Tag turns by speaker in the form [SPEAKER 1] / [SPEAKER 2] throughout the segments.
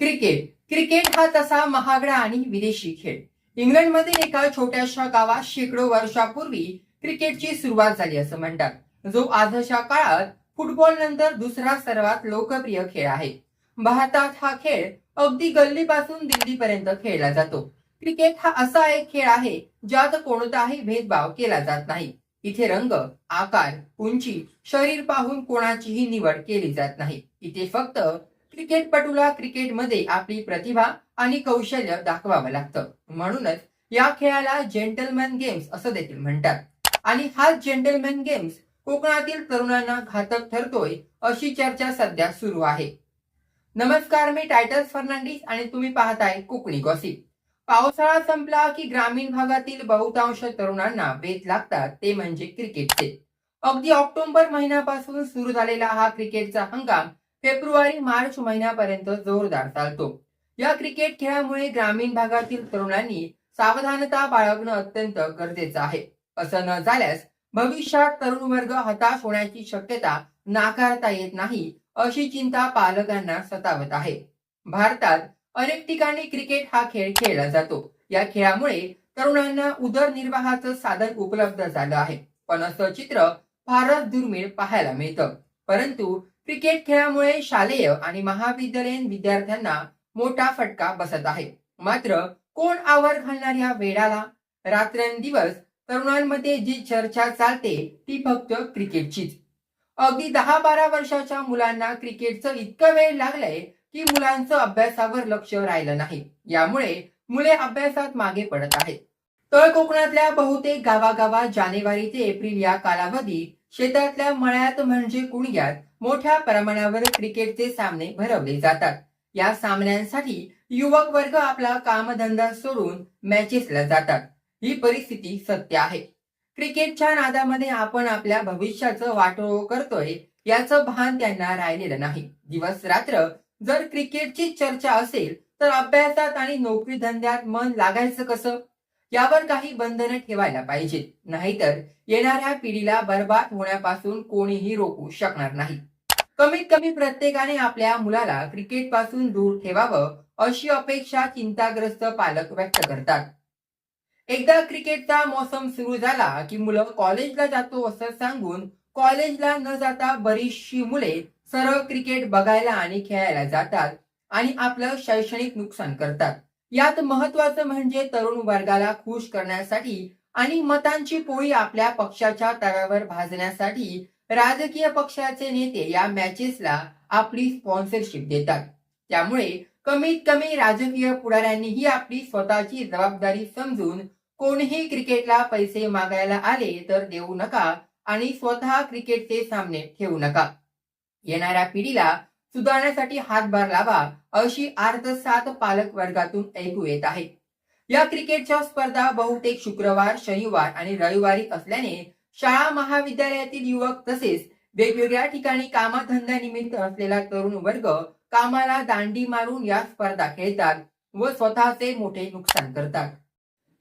[SPEAKER 1] Cricket. Cricket हा तसा महागडा आणि विदेशी खेळ. इंग्लंडमधील एका छोट्याशा गावात शेकडो वर्षापूर्वी क्रिकेटची सुरुवात झाली असं म्हणतात. जो आजच्या काळात फुटबॉल नंतर दुसरा सर्वात लोकप्रिय खेळ आहे. भारतात हा खेळ अगदी गल्लीपासून दिल्लीपर्यंत खेळला जातो. क्रिकेट हा असा एक खेळ आहे ज्यात कोणताही भेदभाव केला जात नाही. इथे रंग आकार उंची शरीर पाहून कोणाचीही निवड केली जात नाही. इथे फक्त क्रिकेटपटूला क्रिकेटमध्ये आपली प्रतिभा आणि कौशल्य दाखवावं लागतं. म्हणूनच या खेळाला जेंटलमॅन गेम्स असं देखील म्हणतात. आणि हाच जेंटलमॅन गेम्स कोकणातील तरुणांना घातक ठरतोय अशी चर्चा सध्या सुरू आहे. नमस्कार मी टायटल्स फर्नांडिस आणि तुम्ही पाहताय कोकणी गॉसिप. पावसाळा संपला की ग्रामीण भागातील बहुतांश तरुणांना वेध लागतात ते म्हणजे क्रिकेटचे. अगदी ऑक्टोबर महिन्यापासून सुरू झालेला हा क्रिकेटचा हंगाम फेब्रुवारी मार्च महिन्यापर्यंत जोरदार चालतो. या क्रिकेट खेळामुळे ग्रामीण भागातील तरुणांनी सावधानता बाळगणं अत्यंत गरजेचं आहे. असं न झाल्यास भविष्यात तरुण वर्ग हताश होण्याची शक्यता नाकारता येत नाही अशी चिंता पालकांना सतावत आहे. भारतात अनेक ठिकाणी क्रिकेट हा खेळ खेळला जातो. या खेळामुळे तरुणांना उदरनिर्वाहाचं साधन उपलब्ध झालं आहे. पण असं चित्र फारच दुर्मिळ पाहायला मिळतं. परंतु क्रिकेट खेळामुळे शालेय आणि महाविद्यालयीन विद्यार्थ्यांना मोठा फटका बसत आहे. मात्र कोण आवर घालणार या वेळाला रात्रंदिवस तरुणांमध्ये जी चर्चा चालते ती फक्त क्रिकेटचीच. अगदी दहा बारा वर्षाच्या मुलांना क्रिकेटचं इतकं वेळ लागलंय की मुलांचं अभ्यासावर लक्ष राहिलं नाही. यामुळे मुले अभ्यासात मागे पडत आहेत. तळ कोकणातल्या बहुतेक गावागावात जानेवारी ते एप्रिल या कालावधीत शेतातल्या मळ्यात म्हणजे कुणग्यात मोठ्या प्रमाणावर क्रिकेटचे सामने भरवले जातात. या सामन्यांसाठी युवक वर्ग आपला कामधंदा सोडून मॅचेसला जातात. ही परिस्थिती सत्य आहे. क्रिकेटच्या नादामध्ये आपण आपल्या भविष्याचं वाटोळ करतोय याचं भान त्यांना राहिलेलं नाही. दिवस रात्र जर क्रिकेटची चर्चा असेल तर अभ्यासात आणि नोकरी धंद्यात मन लागायचं कसं? यावर काही बंधनं ठेवायला पाहिजेत. नाहीतर येणाऱ्या पिढीला बर्बाद होण्यापासून कोणीही रोखू शकणार नाही. कमीत कमी प्रत्येकाने आपल्या मुलाला क्रिकेटपासून दूर ठेवावं अशी अपेक्षा चिंताग्रस्त पालक व्यक्त करतात. एकदा क्रिकेटचा मौसम सुरू झाला की मुलं कॉलेजला जातो असं सांगून कॉलेजला न जाता बरीचशी मुले सरळ क्रिकेट बघायला आणि खेळायला जातात आणि आपलं शैक्षणिक नुकसान करतात. यात महत्वाचं म्हणजे तरुण वर्गाला खुश करण्यासाठी आणि मतांची पोळी आपल्या पक्षाच्या तव्यावर भाजण्यासाठी राजकीय पक्षाचे नेते या मॅचेसला आपली स्पॉन्सरशिप देतात. त्यामुळे कमीत कमी राजकीय पुढाऱ्यांनीही आपली स्वतःची जबाबदारी समजून कोणीही क्रिकेटला पैसे मागायला आले तर देऊ नका आणि स्वतः क्रिकेटचे सामने ठेवू नका. येणाऱ्या पिढीला सुधारण्यासाठी हातभार लावा अशी आर्तसात पालक वर्गातून ऐकू येत आहे. या क्रिकेटच्या स्पर्धा बहुतेक शुक्रवार शनिवार आणि रविवारी असल्याने शाळा महाविद्यालयातील युवक तसेच वेगवेगळ्या ठिकाणी कामाधंद्यानिमित्त असलेला तरुण वर्ग कामाला दांडी मारून या स्पर्धा खेळतात व स्वतःचे मोठे नुकसान करतात.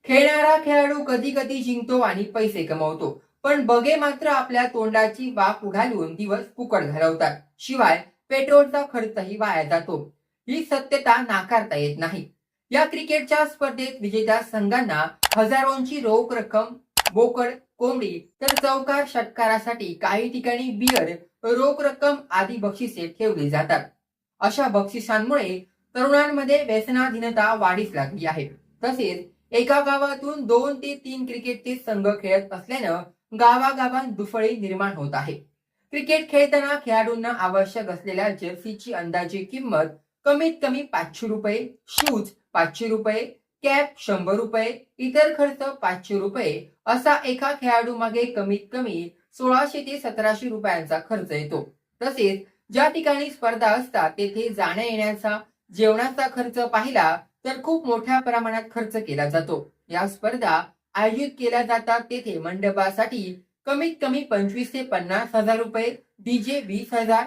[SPEAKER 1] खेळणारा खेळाडू कधी कधी जिंकतो आणि पैसे कमवतो पण बगे मात्र आपल्या तोंडाची वाफ उघालून दिवस फुकट घालवतात. शिवाय पेट्रोलचा खर्चही वाया जातो. ही सत्यता नाकारता येत नाही. या क्रिकेटच्या स्पर्धेत विजेत्या संघांना हजारोंची रोख रक्कम बोकड कोंबडी तर चौकार षटकारासाठी काही ठिकाणी बियर रोख रक्कम आदी बक्षिसे ठेवली जातात. अशा बक्षिसांमुळे तरुणांमध्ये व्यसनाधीनता वाढीस लागली आहे. तसेच एका गावातून दोन ते तीन क्रिकेटचे संघ खेळत असल्यानं गावागावात दुफळी निर्माण होत आहे. क्रिकेट खेळताना खेळाडूंना आवश्यक असलेल्या जर्सीची अंदाजे किंमत कमीत कमी पाचशे रुपये शूज पाचशे रुपये कॅप शंभर रुपये इतर खर्च पाचशे रुपये असा एका खेळाडू मागे कमीत कमी सोळाशे ते सतराशे रुपयांचा खर्च येतो. तसेच ज्या ठिकाणी स्पर्धा असतात तेथे जाण्या येण्याचा जेवणाचा खर्च पाहिला तर खूप मोठ्या प्रमाणात खर्च केला जातो. या स्पर्धा आयोजित केल्या जातात तेथे मंडपासाठी कमीत कमी पंचवीस ते पन्नास हजार रुपये डीजे वीस हजार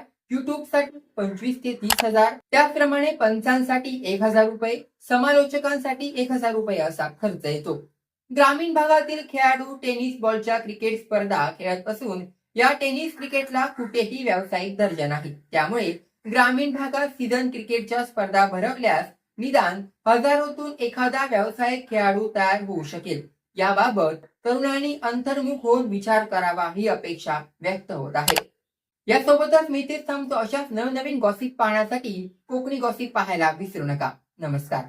[SPEAKER 1] साठी पंचवीस ते तीस हजार. त्याचप्रमाणे पंचांसाठी एक हजार रुपये समालोचकांसाठी एक हजार रुपये असा खर्च येतो. ग्रामीण भागातील खेळाडू टेनिस बॉलच्या क्रिकेट स्पर्धा खेळत असून या टेनिस क्रिकेटला कुठेही व्यावसायिक दर्जा नाही. त्यामुळे ग्रामीण भागात सीझन क्रिकेटच्या स्पर्धा भरवल्यास निदान हजारोतून एखादा व्यावसायिक खेळाडू तयार होऊ शकेल. याबाबत तरुणांनी अंतर्मुख होऊन विचार करावा ही अपेक्षा व्यक्त होत आहे. यासोबतच मी तेच थांबतो अशाच नवनवीन गॉसिप पाहण्यासाठी कोकणी गॉसिप पाहायला विसरू नका. नमस्कार.